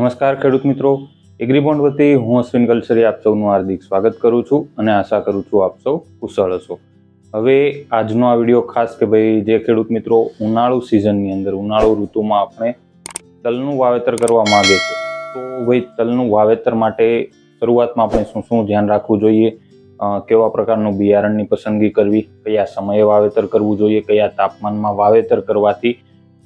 નમસ્કાર ખેડૂત મિત્રો. એગ્રીબોન્ડ વતી હું અશ્વિન કલસરી આપ સૌનું હાર્દિક સ્વાગત કરું છું અને આશા કરું છું આપ સૌ કુશળ હશો. હવે આજનો આ વીડિયો ખાસ કે ભાઈ જે ખેડૂત મિત્રો ઉનાળુ સિઝનની અંદર, ઉનાળુ ઋતુમાં આપણે તલનું વાવેતર કરવા માંગે છે, તો ભાઈ તલનું વાવેતર માટે શરૂઆતમાં આપણે શું શું ધ્યાન રાખવું જોઈએ? કેવા પ્રકારનું બિયારણની પસંદગી કરવી? કયા સમયે વાવેતર કરવું જોઈએ? કયા તાપમાનમાં વાવેતર કરવાથી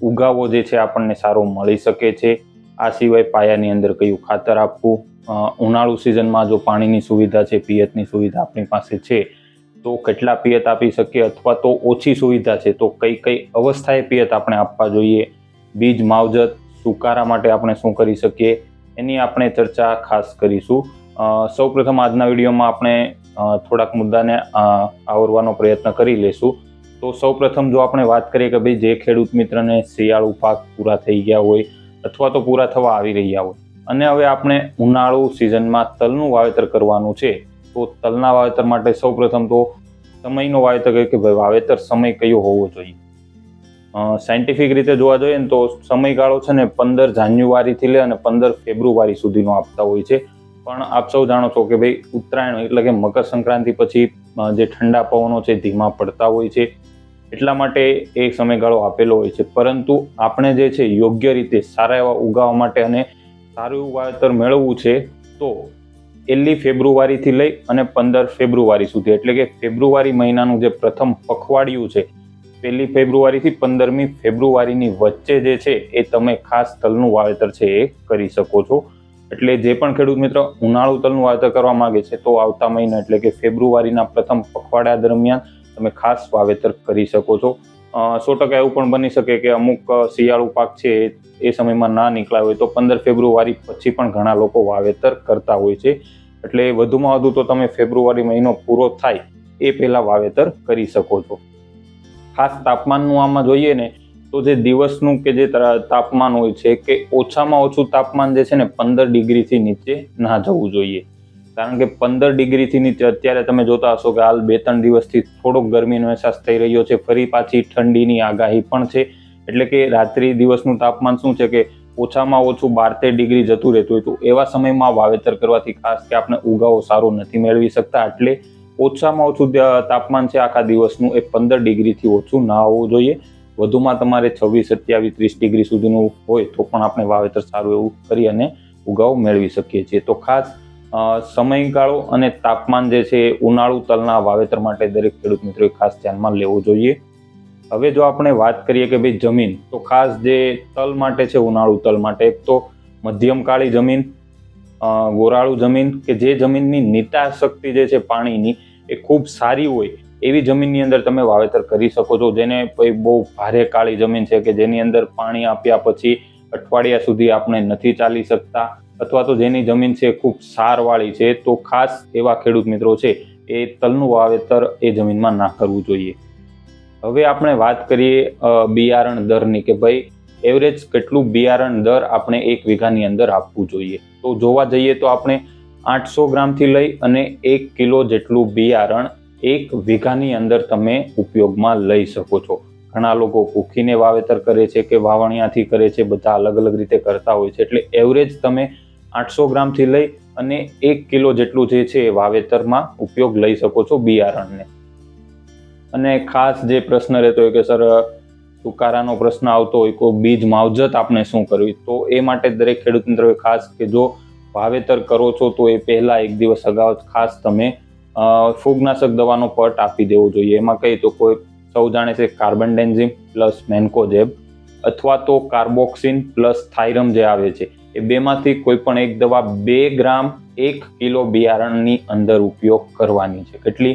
ઉગાવો જે છે આપણને સારો મળી શકે છે? આ સિવાય પાયાની અંદર કયું ખાતર આપવું ઉનાળુ સિઝનમાં જો પાણીની સુવિધા છે, પિયતની સુવિધા આપણી પાસે છે, તો કેટલા પિયત આપી શકીએ અથવા તો ઓછી સુવિધા છે, તો કઈ કઈ અવસ્થાએ પિયત આપણે આપવા જોઈએ, બીજ, માવજત, સુકારા માટે આપણે શું કરી શકીએ, એની આપણે ચર્ચા ખાસ કરીશું. સૌપ્રથમ આજના વિડીયોમાં આપણે થોડાક મુદ્દાને આવરવાનો પ્રયત્ન કરી લેશું. તો સૌપ્રથમ જો આપણે વાત કરીએ કે ભાઈ જે ખેડૂત મિત્રને શિયાળુ પાક પૂરા થઈ ગયા હોય અથવા તો પૂરા થવા આવી રહ્યા હોય. અને હવે આપણે ઉનાળુ સિઝનમાં તલનું વાવેતર કરવાનું છે, તો તલના વાવેતર માટે સૌપ્રથમ તો સમયનો વાવેતર કહે કે ભાઈ વાવેતર સમય કયો હોવો જોઈએ? સાયન્ટિફિક રીતે જોવા જોઈએ ને તો સમયગાળો છે ને પંદર જાન્યુઆરીથી લે અને પંદર ફેબ્રુઆરી સુધીનો આપતા હોય છે. પણ આપ સૌ જાણો છો કે ભાઈ ઉત્તરાયણ એટલે કે મકર સંક્રાંતિ પછી જે ઠંડા પવનો છે, ધીમા પડતા હોય છે. એટલા માટે એ સમયગાળો આપેલો હોય છે. પરંતુ આપણે જે છે, યોગ્ય રીતે સારા એવા ઉગાવવા માટે અને સારું એવું વાવેતર મેળવવું છે, તો પહેલી ફેબ્રુઆરીથી લઈ અને પંદર ફેબ્રુઆરી સુધી, એટલે કે ફેબ્રુઆરી મહિનાનું જે પ્રથમ પખવાડિયું છે, પહેલી ફેબ્રુઆરીથી પંદરમી ફેબ્રુઆરીની વચ્ચે જે છે, એ તમે ખાસ તલનું વાવેતર છે, એ કરી શકો છો. એટલે જે પણ ખેડૂત મિત્ર ઉનાળુ તલનું વાવેતર કરવા માગે છે, તો આવતા મહિના, એટલે કે ફેબ્રુઆરીના પ્રથમ પખવાડિયા દરમિયાન તમે ખાસ વાવેતર કરી શકો છો. સો ટકા એવું પણ બની શકે કે અમુક શિયાળુ પાક છે, એ સમયમાં ના નીકળ્યા હોય તો પંદર ફેબ્રુઆરી પછી પણ ઘણા લોકો વાવેતર કરતા હોય છે. એટલે વધુમાં વધુ તો તમે ફેબ્રુઆરી મહિનો પૂરો થાય એ પહેલાં વાવેતર કરી શકો છો. ખાસ તાપમાનનું આમાં જોઈએ ને, તો જે દિવસનું કે જે તાપમાન હોય છે કે ઓછામાં ઓછું તાપમાન જે છે ને પંદર ડિગ્રીથી નીચે ના જવું જોઈએ. કારણ કે પંદર ડિગ્રીથી અત્યારે તમે જોતા હશો કે હાલ બે ત્રણ દિવસથી થોડોક ગરમીનો અહેસાસ થઈ રહ્યો છે. ફરી પાછી ઠંડીની આગાહી પણ છે. એટલે કે રાત્રિ દિવસનું તાપમાન શું છે કે ઓછામાં ઓછું બાર તેર ડિગ્રી જતું રહેતું હતું એવા સમયમાં વાવેતર કરવાથી ખાસ કે આપણે ઉગાવો સારો નથી મેળવી શકતા. એટલે ઓછામાં ઓછું તાપમાન છે આખા દિવસનું એ પંદર ડિગ્રીથી ઓછું ના હોવું જોઈએ. વધુમાં તમારે છવ્વીસ, સત્યાવીસ, ત્રીસ ડિગ્રી સુધીનું હોય તો પણ આપણે વાવેતર સારું એવું કરી અને ઉગાવ મેળવી શકીએ છીએ. તો ખાસ સમયગાળો અને તાપમાન જે છે એ ઉનાળુ તલના વાવેતર માટે દરેક ખેડૂત મિત્રોએ ખાસ ધ્યાનમાં લેવું જોઈએ. હવે જો આપણે વાત કરીએ કે ભાઈ જમીન, તો ખાસ જે તલ માટે છે, ઉનાળુ તલ માટે, એક તો મધ્યમ કાળી જમીન ગોરાળું જમીન, કે જે જમીનની નિતા શક્તિ જે છે પાણીની એ ખૂબ સારી હોય, એવી જમીનની અંદર તમે વાવેતર કરી શકો છો. જેને કોઈ બહુ ભારે કાળી જમીન છે કે જેની અંદર પાણી આપ્યા પછી અઠવાડિયા સુધી આપણે નથી ચાલી શકતા. અથવા તો જેની જમીન છે ખૂબ સારવાળી છે, તો ખાસ એવા ખેડૂત મિત્રો છે, એ તલનું વાવેતર એ જમીનમાં ના કરવું જોઈએ. હવે આપણે વાત કરીએ બિયારણ દરની કે ભાઈ, એવરેજ કેટલું બિયારણ દર આપણે એક વીઘાની અંદર આપવું જોઈએ. તો જોવા જઈએ તો આપણે આઠસો ગ્રામથી લઈ અને એક કિલો જેટલું બિયારણ એક વીઘાની અંદર તમે ઉપયોગમાં લઈ શકો છો. ઘણા લોકો કુખીને વાવેતર કરે છે કે વાવણિયાથી કરે છે, બધા અલગ અલગ રીતે કરતા હોય છે, એટલે એવરેજ તમે આઠસો ગ્રામથી લઈ અને એક કિલો જેટલું જે છે એ વાવેતરમાં ઉપયોગ લઈ શકો છો બિયારણને. અને ખાસ જે પ્રશ્ન રહેતો હોય કે, સર, સુકારાનો પ્રશ્ન આવતો હોય, કોઈ બીજ માવજત આપણે શું કરવી? તો એ માટે દરેક ખેડૂત મિત્રોએ ખાસ કે જો વાવેતર કરો છો, તો એ પહેલાં એક દિવસ અગાઉ ખાસ તમે ફૂગનાશક દવાનો પટ આપી દેવો જોઈએ. એમાં કહીએ તો કોઈ સૌ જાણે છે કાર્બન ડેન્ઝિમ પ્લસ મેન્કોજેબ અથવા તો કાર્બોક્સિન પ્લસ થાઇરમ જે આવે છે એ બેમાંથી કોઈ પણ એક દવા બે ગ્રામ એક કિલો બિયારણની અંદર ઉપયોગ કરવાની છે. કેટલી?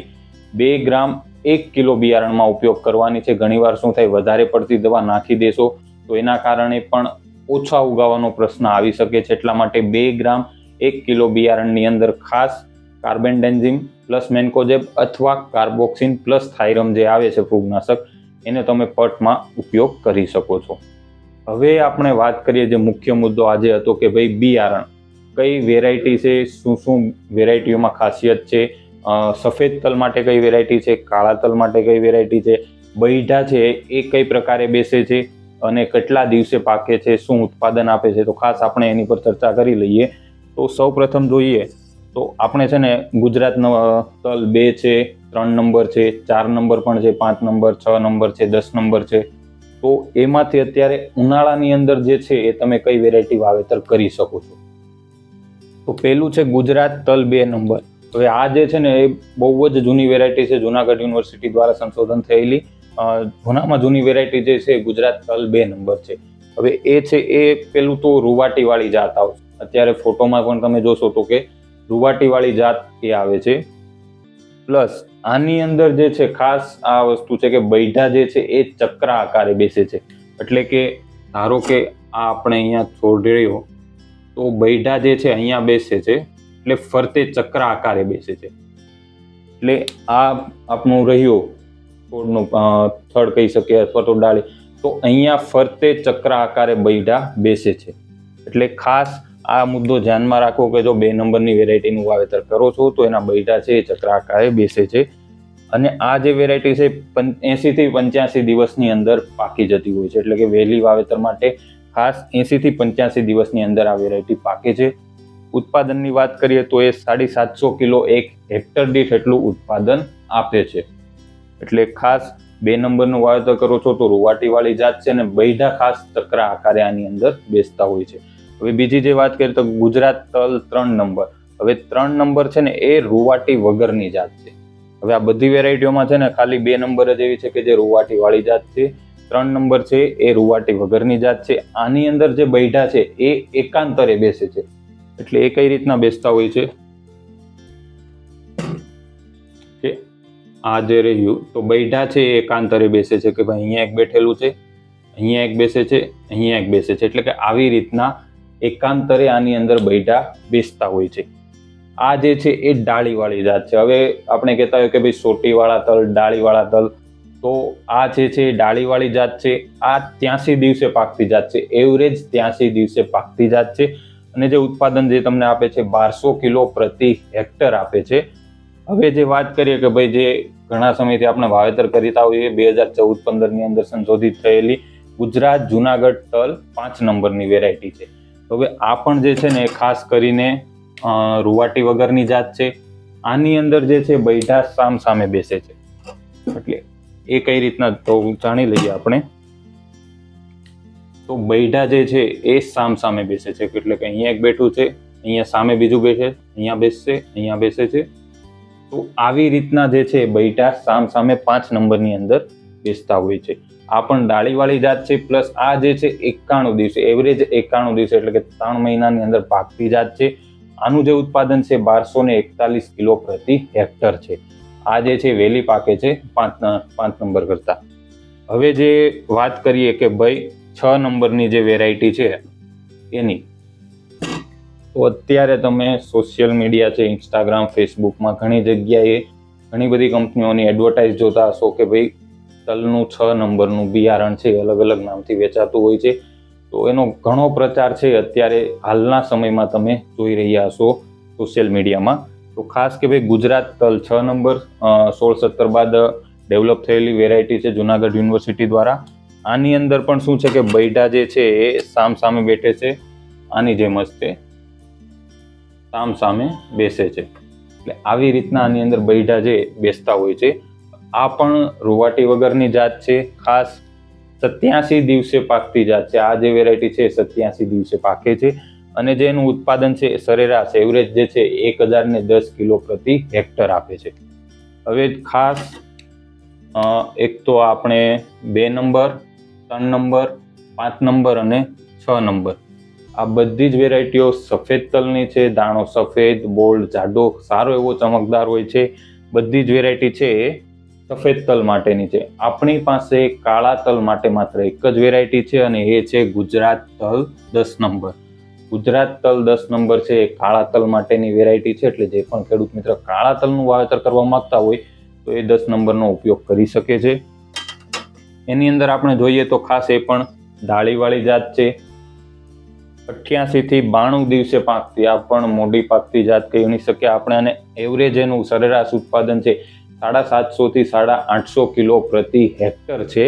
બે ગ્રામ એક કિલો બિયારણમાં ઉપયોગ કરવાની છે. ઘણીવાર શું થાય? વધારે પડતી દવા નાખી દેશો તો એના કારણે પણ ઓછા ઉગાવાનો પ્રશ્ન આવી શકે છે. એટલા માટે બે ગ્રામ એક કિલો બિયારણની અંદર ખાસ કાર્બેન્ડેન્ઝિમ પ્લસ મેન્કોજેબ અથવા કાર્બોક્સિન પ્લસ થાઇરમ જે આવે છે ફૂગનાશક, એને તમે પટમાં ઉપયોગ કરી શકો છો. હવે આપણે વાત કરીએ જે મુખ્ય મુદ્દો આજે હતો કે ભાઈ બિયારણ કઈ વેરાયટી છે? શું શું વેરાયટીઓમાં ખાસિયત છે? સફેદ તલ માટે કઈ વેરાયટી છે? કાળા તલ માટે કઈ વેરાયટી છે? બૈઠા છે એ કઈ પ્રકારે બેસે છે? અને કેટલા દિવસે પાકે છે? શું ઉત્પાદન આપે છે? તો ખાસ આપણે એની પર ચર્ચા કરી લઈએ. તો સૌ પ્રથમ જોઈએ તો આપણે છે ને ગુજરાતનો તલ બે છે, ત્રણ નંબર છે, ચાર નંબર પણ છે, પાંચ નંબર, છ નંબર છે, દસ નંબર છે. તો એમાંથી અત્યારે ઉનાળાની અંદર જે છે એ તમે કઈ વેરાયટી વાવેતર કરી શકો છો? તો પહેલું છે ગુજરાત તલ બે નંબર. હવે આ જે છે ને એ બહુ જ જૂની વેરાયટી છે, જુનાગઢ યુનિવર્સિટી દ્વારા સંશોધન થયેલી. જૂનામાં જૂની વેરાયટી જે છે ગુજરાત તલ બે નંબર છે. હવે એ છે એ પેલું તો રૂવાટીવાળી જાત આવશે. અત્યારે ફોટોમાં પણ તમે જોશો તો કે રૂવાટીવાળી જાત એ આવે છે. પ્લસ આની અંદર જે છે ખાસ આ વસ્તુ છે કે બૈઠા જે છે એ ચક્ર આકારે બેસે છે. એટલે કે ધારો કે આ આપણે અહીંયા છોડ રહ્યો, તો બૈઠા જે છે અહીંયા બેસે છે, એટલે ફરતે ચક્ર આકારે બેસે છે. એટલે આ આપણું રહ્યો, છોડનું થડ કહી શકીએ અથવા તો ડાળી, તો અહીંયા ફરતે ચક્ર આકારે બૈઠા બેસે છે. એટલે ખાસ આ મુદ્દો ધ્યાનમાં રાખો કે જો બે નંબરની વેરાયટીનું વાવેતર કરો છો, તો એના બૈઠા છે એ ચક્ર આકારે બેસે છે. અને આ જે વેરાયટી છે એંસીથી પંચ્યાસી દિવસની અંદર પાકી જતી હોય છે. એટલે કે વહેલી વાવેતર માટે ખાસ એંસીથી પંચ્યાસી દિવસની અંદર આ વેરાયટી પાકે છે. ઉત્પાદનની વાત કરીએ તો એ સાડી સાતસો કિલો એક હેક્ટર દીઠ એટલું ઉત્પાદન આપે છે. એટલે ખાસ બે નંબરનું વાવેતર કરો છો, તો રૂવાટીવાળી જાત છે અને બૈઠા ખાસ ચક્ર આકારે આની અંદર બેસતા હોય છે. હવે બીજી જે વાત કરીએ તો ગુજરાત તલ ત્રણ નંબર. હવે ત્રણ નંબર છે ને એ રૂવાટી વગરની જાત છે. હવે આ બધી વેરાયટીઓમાં છે ને ખાલી બે નંબર જ એવી છે કે જે રૂવાટી વાળી જાત છે. ત્રણ નંબર છે એ રૂવાટી વગરની જાત છે. આની અંદર જે બૈઠા છે એ એકાંતરે બેસે છે. એટલે એ કઈ રીતના બેસતા હોય છે? કે આ જે રહ્યું તો બૈઠા છે એ એકાંતરે બેસે છે કે ભાઈ અહીંયા એક બેઠેલું છે, અહીંયા એક બેસે છે, અહીંયા એક બેસે છે. એટલે કે આવી રીતના એકાંતરે આની અંદર બેઠા બેસતા હોય છે. આ જે છે એ ડાળીવાળી જાત છે. હવે આપણે કહેતા હોય કે ભાઈ સોટીવાળા તલ, ડાળીવાળા તલ. તો આ જે છે એ ડાળીવાળી જાત છે. આ ત્યાંસી દિવસે પાકતી જાત છે. એવરેજ ત્યાંસી દિવસે પાકતી જાત છે. અને જે ઉત્પાદન જે તમને આપે છે બારસો કિલો પ્રતિ હેક્ટર આપે છે. હવે જે વાત કરીએ કે ભાઈ જે ઘણા સમયથી આપણે વાવેતર કરીતા હોઈએ, બે હજાર ચૌદ પંદરની અંદર સંશોધિત થયેલી ગુજરાત જુનાગઢ તલ પાંચ નંબરની વેરાયટી છે. તો હવે આ પણ જે છે ને એ ખાસ કરીને રૂવાટી વગરની જાત છે. આની અંદર જે છે બૈઠા સામ સામે બેસે છે. એટલે એ કઈ રીતના તો જાણી લઈએ આપણે. તો બૈઠા જે છે એ સામ સામે બેસે છે. એટલે કે અહીંયા એક બેઠું છે, અહીંયા સામે બીજું બેસે, અહીંયા બેસશે, અહીંયા બેસે છે. તો આવી રીતના જે છે બૈઠા સામ સામે પાંચ નંબરની અંદર બેસતા હોય છે. આ પણ ડાળીવાળી જાત છે, પ્લસ આ જે છે એકાણું દિવસે એવરેજ એકાણું દિવસે, એટલે કે ત્રણ મહિનાની અંદર પાકતી જાત છે. આનું જે ઉત્પાદન છે, બારસો ને એકતાલીસ કિલો પ્રતિ હેક્ટર છે. આ જે છે વહેલી પાકે છે, પાંચ પાંચ નંબર કરતા. હવે જે વાત કરીએ કે ભાઈ, છ નંબરની જે વેરાયટી છે, એની, તો અત્યારે તમે સોશિયલ મીડિયા છે ઇન્સ્ટાગ્રામ ફેસબુકમાં ઘણી જગ્યાએ ઘણી બધી કંપનીઓની એડવર્ટાઇઝ જોતા હશો કે ભાઈ તલનું છ, નંબરનું બિયારણ છે અલગ અલગ નામથી વેચાતું હોય છે. તો એનો ઘણો પ્રચાર છે, અત્યારે હાલના સમયમાં તમે જોઈ રહ્યા હશો સોશિયલ મીડિયામાં. તો ખાસ કે ભાઈ ગુજરાત તલ છ નંબર સોળ સત્તર બાદ ડેવલપ થયેલી વેરાયટી છે જુનાગઢ યુનિવર્સિટી દ્વારા. આની અંદર પણ શું છે કે બૈઠા જે છે એ સામ સામે બેઠે છે, આની જેમ જ તે સામ સામે બેસે છે. એટલે આવી રીતના આની અંદર બૈઠા જે બેસતા હોય છે. આ પણ રૂવાટી વગરની જાત છે. ખાસ સત્યાસી દિવસે પાકતી જાત છે. આ જે વેરાયટી છે સત્યાસી દિવસે પાકે છે અને જે એનું ઉત્પાદન છે સરેરાશ એવરેજ જે છે એક હજાર ને દસ કિલો પ્રતિ હેક્ટર આપે છે. હવે ખાસ એક તો આપણે બે નંબર, ત્રણ નંબર, પાંચ નંબર અને છ નંબર. આ બધી જ વેરાયટીઓ સફેદ તલની છે, દાણો સફેદ, બોલ્ડ, જાડો, સારો એવો ચમકદાર હોય છે. બધી જ વેરાયટી છે એ સફેદ તલ માટેની છે. આપણી પાસે કાળા તલ માટે માત્ર એક જ વેરાયટી છે અને એ છે ગુજરાત તલ દસ નંબર. ગુજરાત તલ દસ નંબર છે એ કાળા તલ માટેની વેરાયટી છે એટલે જે પણ ખેડૂત મિત્ર કાળા તલનું વાવેતર કરવા માંગતા હોય તો એ દસ નંબરનો ઉપયોગ કરી શકે છે. એની અંદર આપણે જોઈએ તો ખાસ એ પણ ડાળીવાળી જાત છે. અઠ્યાસીથી બાણું દિવસે પાકતી આ પણ મોડી પાકતી જાત કહી શકે આપણે આને એવરેજ એનું સરેરાશ ઉત્પાદન છે સાડા સાતસોથી સાડા આઠસો કિલો પ્રતિ હેક્ટર છે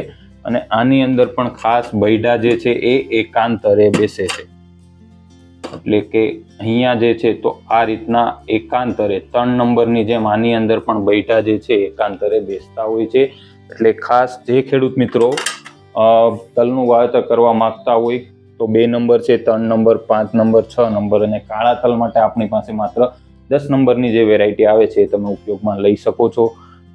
અને આની અંદર પણ ખાસ બૈડા જે છે એ એકાંતરે બેસે છે. એટલે કે અહીંયા જે છે તો આ રીતના એકાંતરે ત્રણ નંબરની જેમ આની અંદર પણ બૈઠા જે છે એકાંતરે બેસતા હોય છે. એટલે ખાસ જે ખેડૂત મિત્રો તલનું વાવેતર કરવા માંગતા હોય તો બે નંબર છે, ત્રણ નંબર, પાંચ નંબર, છ નંબર અને કાળા તલ માટે આપણી પાસે માત્ર દસ નંબરની જે વેરાયટી આવે છે એ તમે ઉપયોગમાં લઈ શકો છો.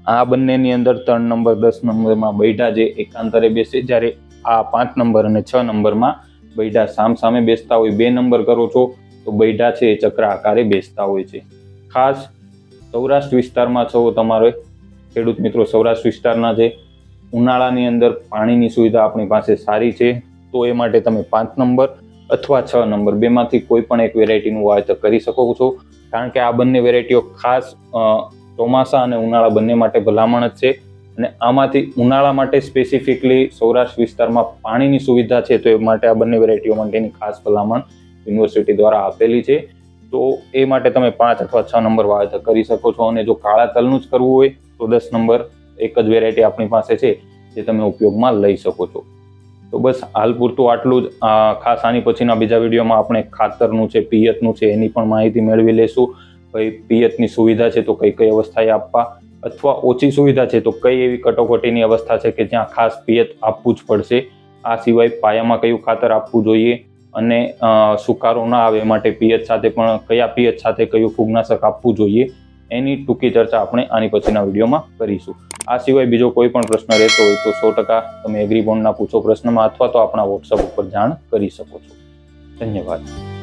આ બંનેની અંદર ત્રણ નંબર, દસ નંબરમાં બૈઠા જે એકાંતરે બેસે, જ્યારે આ પાંચ નંબર અને છ નંબરમાં બૈઠા સામ સામે બેસતા હોય, બે નંબર કરો છો, તો બૈઠા છે એ ચક્ર આકારે બેસતા હોય છે. ખાસ સૌરાષ્ટ્ર વિસ્તારમાં છો તમારે, ખેડૂત મિત્રો, સૌરાષ્ટ્ર વિસ્તારના છે ઉનાળાની અંદર પાણીની સુવિધા આપણી પાસે સારી છે, તો એ માટે તમે પાંચ નંબર અથવા છ નંબર, બેમાંથી કોઈ પણ એક વેરાયટીનું વાવેતર કરી શકો છો. કારણ કે આ બંને વેરાયટીઓ ખાસ ચોમાસા અને ઉનાળા બંને માટે ભલામણ જ છે. અને આમાંથી ઉનાળા માટે સ્પેસિફિકલી સૌરાષ્ટ્ર વિસ્તારમાં પાણીની સુવિધા છે તો એ માટે આ બંને વેરાયટીઓ માટેની ખાસ ભલામણ યુનિવર્સિટી દ્વારા આપેલી છે. તો એ માટે તમે પાંચ અથવા છ નંબર વાવેતર કરી શકો છો અને જો કાળા તલનું જ કરવું હોય તો દસ નંબર એક જ વેરાયટી આપણી પાસે છે જે તમે ઉપયોગમાં લઈ શકો છો. તો બસ હાલ પૂરતું આટલું જ. ખાસ આની પછીના બીજા વિડીયોમાં આપણે ખાતરનું છે, પિયતનું છે, એની પણ માહિતી મેળવી લેશું. ભાઈ, પિયતની સુવિધા છે તો કઈ કઈ અવસ્થાએ આપવા? અથવા ઓછી સુવિધા છે તો કઈ એવી કટોકટીની અવસ્થા છે કે જ્યાં ખાસ પિયત આપવું જ પડશે? આ સિવાય પાયામાં કયું ખાતર આપવું જોઈએ? અને સુકારો ના આવે માટે પિયત સાથે પણ, કયા પિયત સાથે કયું ફૂગનાશક આપવું જોઈએ? એની ટૂંકી ચર્ચા આપણે આની પછીના વિડીયોમાં કરીશું. આ સિવાય બીજો કોઈ પણ પ્રશ્ન રહેતો હોય તો સો ટકા તમે એગ્રી બોન્ડના પૂછો પ્રશ્નમાં અથવા તો આપણા વોટ્સઅપ ઉપર જાણ કરી શકો છો. ધન્યવાદ.